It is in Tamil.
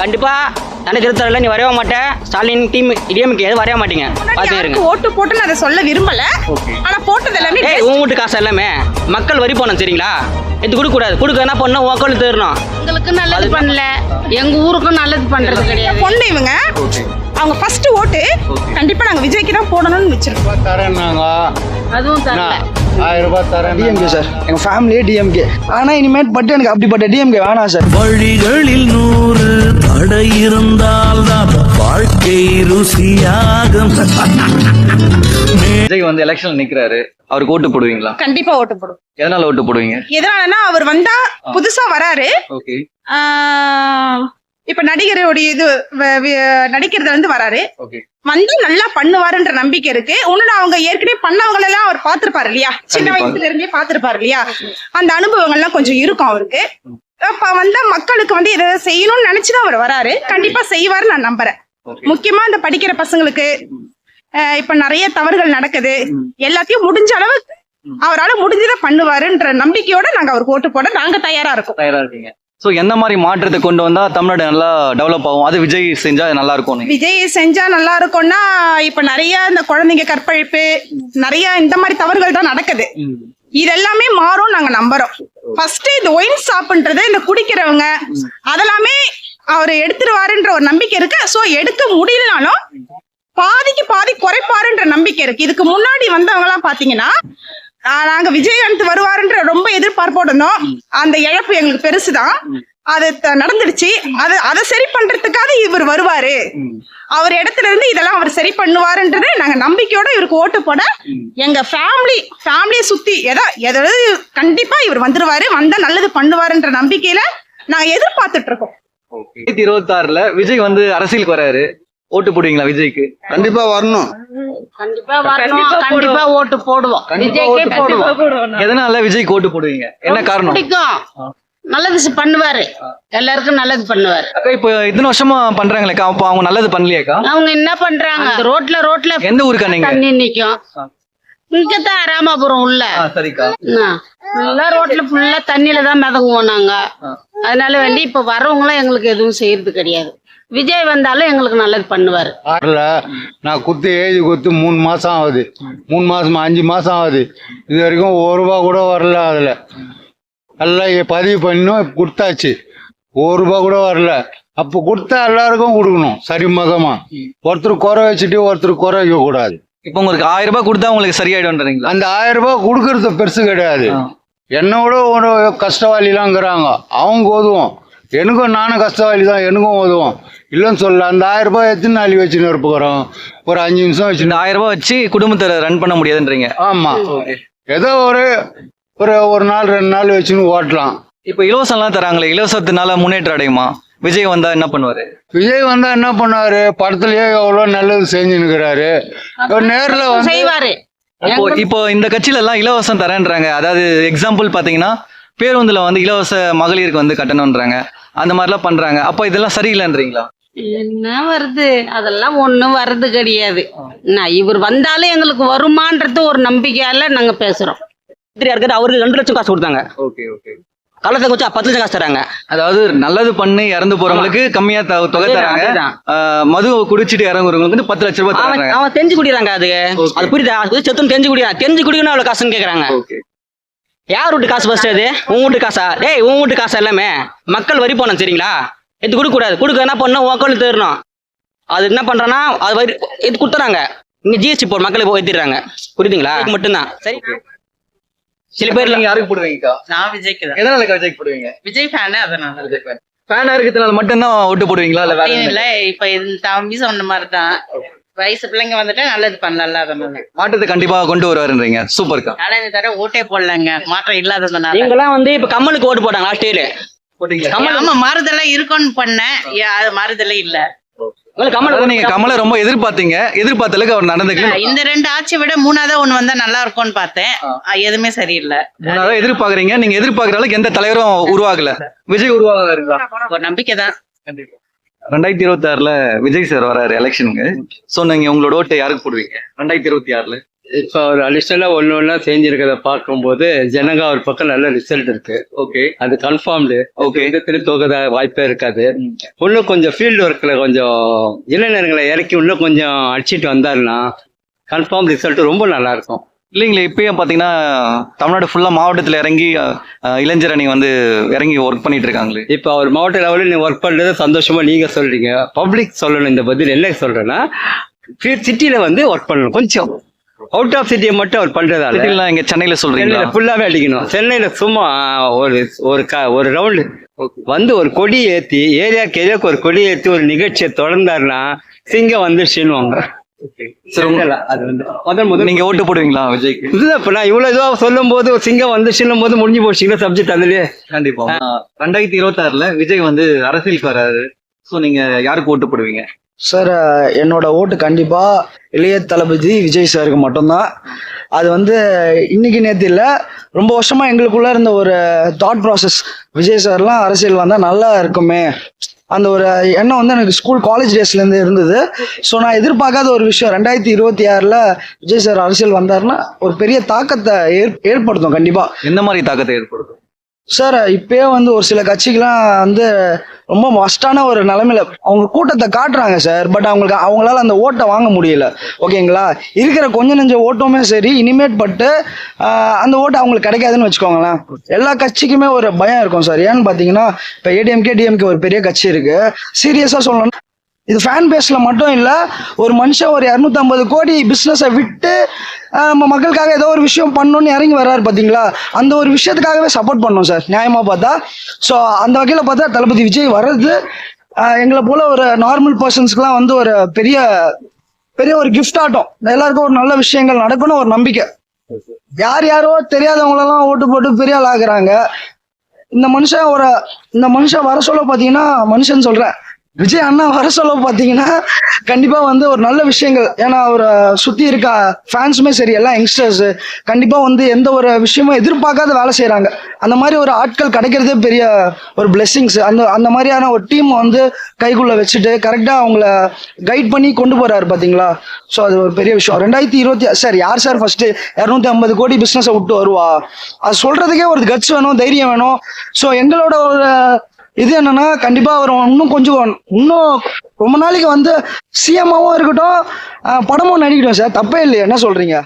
கண்டிப்பா. தனி திருத்தரில் நீ வரவே மாட்டேன் ஸ்டாலின் டீம் டிஎம்கே எதுவும் வரவே மாட்டீங்க? முன்னாடி பார்த்து இருங்க. யாருக்கு ஓட்டு போட்டு நான் அதை சொல்ல விரும்பல? ஆனா போட்டது எல்லாமே ஏய் உன் வீட்டு காசு எல்லாமே. மக்கள் வரி போனோம் சரிங்களா? இது கொடுக்க கூடாது. கொடுக்க என்ன பண்ணணும் உன் அக்கௌண்ட் தேரணும் எங்களுக்கு நல்லது பண்ணல. எங்க ஊருக்கும் நல்லது பண்றது கிடையாது. பொண்ணு இவங்க அவங்க ஃபர்ஸ்ட் ஓட்டு கண்டிப்பா நாங்க விஜய்க்கு தான் போடணும்னு வச்சிருக்கோம். ரூபாய் தரேன்னாங்க. அதுவும் தரல. ஆயிரம் ரூபாய் தரேன் டிஎம்கே சார் எங்கள் ஃபேமிலியே டிஎம்கே ஆனால் இனிமேட் பட்டு எனக்கு அப்படிப்பட்ட டிஎம்கே வேணாம் சார் வழிகளில் நூறு தடை இருந்தால்தான் வாழ்க்கை ருசியாகும். விஜய் வந்து எலெக்ஷன் நிக்கிறாரு. அவருக்கு ஓட்டு போடுவீங்களா? கண்டிப்பா ஓட்டு போடுவோம். எதனால ஓட்டு போடுவீங்க? எதனாலன்னா அவர் வந்தா புதுசா வராரு. ஓகே. இப்ப நடிகருடைய இது வ- வி- நடிக்கிறதுல இருந்து வராரு. ஓகே. வந்து நல்லா பண்ணுவாருன்ற நம்பிக்கை இருக்கு. ஒண்ணு அவங்க ஏற்கனவே பண்ணவங்க எல்லாம் அவர் பாத்திருப்பாரு இல்லையா? சின்ன கண்டிப்பா. வயசுல இருந்தே பாத்திருப்பாரு இல்லையா? அந்த அனுபவங்கள்லாம் கொஞ்சம் இருக்கும் அவருக்கு. அப்ப வந்தா மக்களுக்கு வந்து இதை செய்யணும்னு நினைச்சுதான் அவர் வராரு. கண்டிப்பா செய்வாருன்னு நான் நம்புறேன். ஓகே. முக்கியமா இந்த படிக்கிற பசங்களுக்கு இப்ப நிறைய தவறுகள் நடக்குது. எல்லாத்தையும் முடிஞ்ச அளவுக்கு அவரால முடிஞ்சதை பண்ணுவாருன்ற நம்பிக்கையோட நாங்க அவருக்கு ஓட்டு போட நாங்க தயாரா இருக்கோம். தயாரா இருக்கீங்க. சோ எந்த மாதிரி மாற்றத்தை கொண்டு வந்தா தமிழ்நாடு நல்லா டெவலப் ஆகும்? அது விஜய் செஞ்சா நல்லா இருக்கும் விஜய் செஞ்சா நல்லா இருக்கும்னா இப்ப நிறைய இந்த குழந்தைங்க கற்பழிப்பு நிறைய இந்த மாதிரி தவறுகள் தான் நடக்குது. இதெல்லாமே மாறும் நாங்க நம்புறோம். ஃபர்ஸ்ட் இந்த ஒயின் ஷாப்ன்றது இந்த குடிக்கிறவங்க அதெல்லாமே அவர் எடுத்துருவாருன்ற ஒரு நம்பிக்கை இருக்கு. சோ எடுக்க முடியலனாலும் பாதிக்கு பாதி குறைப்பாருன்ற நம்பிக்கை இருக்கு. இதுக்கு முன்னாடி வந்தவங்க எல்லாம் பாத்தீங்கன்னா நாங்க விஜயகாந்த் வருவாருன்ற ரொம்ப எதிர்பார்ப்போட இருந்தோம். அந்த இழப்பு எங்களுக்கு பெருசுதான். அது நடந்துடுச்சு. அது அதை சரி பண்றதுக்காக இவர் வருவாரு. அவர் இடத்துல இருந்து இதெல்லாம் அவர் சரி பண்ணுவாருன்றது நாங்க நம்பிக்கையோட இவருக்கு ஓட்டு போட எங்க ஃபேமிலி ஃபேமிலியை சுத்தி எதா எதாவது கண்டிப்பா இவர் வந்துருவாரு. வந்தா நல்லது பண்ணுவாருன்ற நம்பிக்கையில நாங்க எதிர்பார்த்துட்டு இருக்கோம். இருபத்தி ஆறுல விஜய் வந்து அரசியலுக்கு வராரு. ஓட்டு போடுவீங்களா விஜய்க்கு? கண்டிப்பா வரணும். கண்டிப்பா வரணும். கண்டிப்பா ஓட்டு போடுவோம். விஜய்க்கே போடுவோம். எதனால விஜய்க்கு ஓட்டு போடுவீங்க? என்ன காரணம்? பிடிக்கும் நல்லது பண்ணுவாரு. எல்லாருக்கும் நல்லது பண்ணுவாரு. அக்கா இப்போ இத்தனை வருஷமா பண்றாங்களேக்கா அப்போ அவங்க நல்லது பண்ணலையாக்கா? அவங்க என்ன பண்றாங்க? அந்த ரோட்ல ரோட்ல எந்த ஊருக்கா நீங்க? தண்ணி நிக்கும். இங்கதான் ராமாபுரம் உள்ள. சரிக்கா. ஃபுல்லா ரோட்ல ஃபுல்லா தண்ணியில தான் மிதங்குவோம் நாங்க. அதனால வேண்டி இப்ப வரவங்களும் எங்களுக்கு எதுவும் செய்யறது கிடையாது. விஜய் வந்தாலும் எங்களுக்கு நல்லது பண்ணுவாரு. வரல நான் குத்து ஏஜ் குத்து மூணு மாசம் ஆகுது. மூணு மாசம் அஞ்சு மாசம் ஆகுது. இது வரைக்கும் ஒரு ரூபா கூட வரல அதுல. எல்லாம் பதிவு பண்ணியும் கொடுத்தாச்சு. ஒரு ரூபா கூட வரல. அப்போ கொடுத்தா எல்லாருக்கும் கொடுக்கணும் சரிமகமா. ஒருத்தர் குறை வச்சுட்டு ஒருத்தர் குறை வைக்க கூடாது இப்போ உங்களுக்கு ஆயிரம் ரூபாய் கொடுத்தா உங்களுக்கு சரியாயிடும்ன்றீங்களா? அந்த ஆயிரம் ரூபாய் கொடுக்கறது பெருசு கிடையாது. என்னோட ஒரு கஷ்டவாளிலாங்கிறாங்க. அவங்க உதவும் எனக்கும் நானும் கஷ்டவாளி தான் எனக்கும் உதவும் இல்லைன்னு சொல்ல அந்த ஆயிரம் ரூபாய் எத்தனை நாளைக்கு வச்சுன்னு இருப்போம் ஒரு அஞ்சு நிமிஷம் வச்சுன்னு ஆயிரம் ரூபாய் வச்சு குடும்பத்தை ரன் பண்ண முடியாதுன்றீங்க. ஆமா. ஏதோ ஒரு ஒரு ஒரு நாள் ரெண்டு நாள் வச்சுன்னு ஓட்டலாம். இப்போ இலவசம்லாம் தராங்களே இலவசத்தினால முன்னேற்றம் அடையுமா? விஜய் வந்தா என்ன பண்ணுவாரு? விஜய் வந்தா என்ன பண்ணாரு படத்துலயே எவ்வளோ நல்லது செஞ்சுன்னுக்கிறாரு. நேர்ல வந்து செய்வாரு. இப்போ இப்போ இந்த கட்சியில எல்லாம் இலவசம் தரேன்றாங்க. அதாவது எக்ஸாம்பிள் பாத்தீங்கன்னா பேருந்துல வந்து இலவச மகளிருக்கு வந்து கட்டணும்ன்றாங்க. அந்த மாதிரிலாம் பண்றாங்க. அப்போ இதெல்லாம் சரியில்லைன்றீங்களா? என்ன வருது? அதெல்லாம் ஒண்ணும் வர்றது கிடையாது. நான் இவர் வந்தாலும் எங்களுக்கு வருமான்றது ஒரு நம்பிக்கையால நாங்க பேசுறோம். இருக்காரு அவருக்கு ரெண்டு லட்சம் காசு கொடுத்தாங்க. Okay okay. கள்ளத்தை வச்சு பத்து லட்சம் காசு தராங்க. அதாவது நல்லது பண்ணி இறந்து போறவங்களுக்கு கம்மியா தொகை தராங்க. மது குடிச்சிட்டு இறங்குறவங்களுக்கு வந்து பத்து லட்ச ரூபாய் அவன் அவன் தெரிஞ்சு குடிக்கிறாங்க அது. அது புரியுதா? அது செத்துன்னு தெரிஞ்சு குடிக்கிறான். தெரிஞ்சு குடிக்கணும் அவ்வளவு காசுன்னு கேக்குறாங்க. யார் வீட்டு காசு ஃபர்ஸ்ட் அது? உன் வீட்டு காசா? டேய் உன் வீட்டு காசு எல்லாமே? மக்கள் வரி போனோம் சரிங்களா? இது கொடுக்க கூடாது. கொடுக்க என்ன பண்ணணும்? உன் தேரணும் அது என்ன பண்றேன்னா அது வரி இது கொடுத்துறாங்க. இங்க ஜிஎஸ்டி போட மக்களுக்கு ஏத்திடுறாங்க. புரியுதுங்களா? மட்டும்தான். சரி. சில பேர்ல நீங்க யாருக்கு போடுவீங்கக்கா? நான் விஜய்க்கு தான். எதனால விஜய்க்கு போடுவீங்க? விஜய் ஃபேனு அதனால. விஜய் ஃபேன் ஃபேனா இருக்கிறதுனால மட்டும்தான் ஓட்டு போடுவீங்களா? இல்ல வேற இல்ல? இப்ப இது தம்பி சொன்ன மாதிரி தான் வயசு பிள்ளைங்க வந்துட்டா நல்லது பண்ணல அதனால. மாற்றத்தை கண்டிப்பா கொண்டு வருவாருன்றீங்க. சூப்பர்க்கா. ஆனா இந்த தடவை ஓட்டே போடலங்க. மாற்றம் இல்லாததுனால. நீங்களாம் வந்து இப்ப கம்மலுக்கு ஓட்டு போட்டாங்க லாஸ்ட் இயர் ஆமா மாறுதெல்லாம் இருக்கும்னு பண்ணேன். அது மாறுதெல்லாம் இல்ல. நீங்க கமலை ரொம்ப எதிர்பார்த்தீங்க. எதிர்பார்த்த அளவுக்கு அவர் நடந்துக்கல. இந்த ரெண்டு ஆட்சியை விட மூணாவதா ஒண்ணு வந்தா நல்லா இருக்கும்னு பார்த்தேன். எதுவுமே சரியில்லை. மூணாவது எதிர்பார்க்கறீங்க. நீங்க எதிர்பார்க்கற அளவுக்கு எந்த தலைவரும் உருவாகல. விஜய் உருவாக ஒரு நம்பிக்கை தான். ரெண்டாயிரத்தி இருபத்தி ஆறுல விஜய் சார் வராரு எலெக்ஷனுக்கு சோ நீங்க உங்களோட ஓட்டை யாருக்கு போடுவீங்க? ரெண்டாயிரத்தி இருபத்தி ஆறுல. இப்போ அவர் அடிஷ்னலாக ஒன்று ஒன்றா செஞ்சிருக்கிறத பார்க்கும்போது ஜனங்க ஒரு பக்கம் நல்ல ரிசல்ட் இருக்கு. ஓகே அது கன்ஃபார்ம்டு Okay. எந்த திரு தோக்கத வாய்ப்பே இருக்காது. இன்னும் கொஞ்சம் ஃபீல்டு ஒர்க்கில் கொஞ்சம் இளைஞர்களை இறக்கி இன்னும் கொஞ்சம் அடிச்சிட்டு வந்தாருன்னா கன்ஃபார்ம் ரிசல்ட் ரொம்ப நல்லா இருக்கும். இல்லைங்களே இப்பயும் பார்த்தீங்கன்னா தமிழ்நாடு ஃபுல்லாக மாவட்டத்தில் இறங்கி இளைஞர் அணி வந்து இறங்கி ஒர்க் பண்ணிட்டு இருக்காங்களே. இப்போ அவர் மாவட்ட லெவலில் நீ ஒர்க் பண்ணுறது சந்தோஷமா நீங்க சொல்றீங்க. பப்ளிக் சொல்லணும் இந்த பதில் என்ன சொல்றேன்னா சிட்டியில் வந்து ஒர்க் பண்ணணும் கொஞ்சம். அவுட் ஆஃப் சிட்டியை மட்டும் அவர் பண்றதால சிட்டிலாம் இங்கே சென்னையில் சொல்றீங்களா? சென்னையில ஃபுல்லாவே அடிக்கணும். சென்னையில சும்மா ஒரு ஒரு க ஒரு ரவுண்டு வந்து ஒரு கொடி ஏத்தி ஏரியாக்கு ஏரியாவுக்கு ஒரு கொடி ஏத்தி ஒரு நிகழ்ச்சியை தொடர்ந்தாருன்னா சிங்கம் வந்து சீனுவாங்க நீங்க ஓட்டு போடுவீங்களா விஜய்க்கு? இதுதான் இப்ப நான் இவ்வளவு இதுவா சொல்லும் போது ஒரு சிங்கம் வந்து சீனும் போது முடிஞ்சு போச்சுங்களா சப்ஜெக்ட் அதுலயே. கண்டிப்பா. ரெண்டாயிரத்தி இருபத்தி ஆறுல விஜய் வந்து அரசியலுக்கு வராரு. ஸோ நீங்க யாருக்கு ஓட்டு போடுவீங்க? சார் என்னோட ஓட்டு கண்டிப்பா இளைய தளபதி விஜய் சாருக்கு மட்டும்தான். அது வந்து இன்னைக்கு நேத்து இல்ல ரொம்ப வருஷமா எங்களுக்குள்ள இருந்த ஒரு தாட் ப்ராசஸ் விஜய் சார்லாம் அரசியல் வந்தா நல்லா இருக்குமே. அந்த ஒரு எண்ணம் வந்து எனக்கு ஸ்கூல் காலேஜ் டேஸ்ல இருந்து இருந்தது. ஸோ நான் எதிர்பார்க்காத ஒரு விஷயம் ரெண்டாயிரத்தி இருபத்தி ஆறுல விஜய் சார் அரசியல் வந்தாருன்னா ஒரு பெரிய தாக்கத்தை ஏற் ஏற்படுத்தும் கண்டிப்பா. எந்த மாதிரி தாக்கத்தை ஏற்படுத்தும்? சார் இப்பயே வந்து ஒரு சில கட்சிகள்லாம் வந்து ரொம்ப மஸ்டான ஒரு நிலைமையில அவங்க கூட்டத்தை காட்டுறாங்க சார் பட் அவங்களுக்கு அவங்களால அந்த ஓட்டை வாங்க முடியல. ஓகேங்களா இருக்கிற கொஞ்ச நெஞ்ச ஓட்டமே சரி இனிமேட் பட்டு அந்த ஓட்டு அவங்களுக்கு கிடைக்காதுன்னு வச்சுக்கோங்களேன். எல்லா கட்சிக்குமே ஒரு பயம் இருக்கும் சார். ஏன்னு பார்த்தீங்கன்னா இப்போ ஏடிஎம்கே டிஎம்கே ஒரு பெரிய கட்சி இருக்கு. சீரியஸாக சொல்லணும்னா இது ஃபேன் பேஸில் மட்டும் இல்லை ஒரு மனுஷன் ஒரு இரநூத்தம்பது கோடி பிஸ்னஸை விட்டு நம்ம மக்களுக்காக ஏதோ ஒரு விஷயம் பண்ணணும்னு இறங்கி வர்றாரு பார்த்தீங்களா அந்த ஒரு விஷயத்துக்காகவே சப்போர்ட் பண்ணோம் சார் நியாயமாக பார்த்தா. ஸோ அந்த வகையில் பார்த்தா தளபதி விஜய் வர்றது எங்களை போல ஒரு நார்மல் பர்சன்ஸ்க்குலாம் வந்து ஒரு பெரிய பெரிய ஒரு கிஃப்ட் ஆட்டம். எல்லாருக்கும் ஒரு நல்ல விஷயங்கள் நடக்கணும் ஒரு நம்பிக்கை. யார் யாரோ தெரியாதவங்களெல்லாம் ஓட்டு போட்டு பெரிய ஆளாகிறாங்க இந்த மனுஷன் ஒரு இந்த மனுஷன் வர சொல்ல பார்த்தீங்கன்னா மனுஷன் சொல்கிறேன் விஜய் அண்ணா வர சொல்ல பார்த்தீங்கன்னா கண்டிப்பாக வந்து ஒரு நல்ல விஷயங்கள். ஏன்னா அவரை சுற்றி இருக்க ஃபேன்ஸுமே சரி எல்லாம் யங்ஸ்டர்ஸ் கண்டிப்பாக வந்து எந்த ஒரு விஷயமும் எதிர்பார்க்காத வேலை செய்கிறாங்க அந்த மாதிரி ஒரு ஆட்கள் கிடைக்கிறதே பெரிய ஒரு பிளெஸ்ஸிங்ஸ் அந்த அந்த மாதிரியான ஒரு டீம் வந்து கைக்குள்ளே வச்சுட்டு கரெக்டாக அவங்கள கைட் பண்ணி கொண்டு போகிறாரு பார்த்தீங்களா ஸோ அது ஒரு பெரிய விஷயம். ரெண்டாயிரத்தி இருபத்தி சார் யார் சார் ஃபஸ்ட்டு இரநூத்தி ஐம்பது கோடி பிஸ்னஸை விட்டு வருவா. அது சொல்கிறதுக்கே ஒரு கட்ஸ் வேணும் தைரியம் வேணும். ஸோ எங்களோட ஒரு இது என்னன்னா கண்டிப்பா அவர் இன்னும் கொஞ்சம் இன்னும் ரொம்ப நாளைக்கு வந்து சிஎம்மாவும் இருக்கட்டும் படமும் நடிக்கட்டும் சார். தப்பே இல்லையா. என்ன சொல்றீங்க?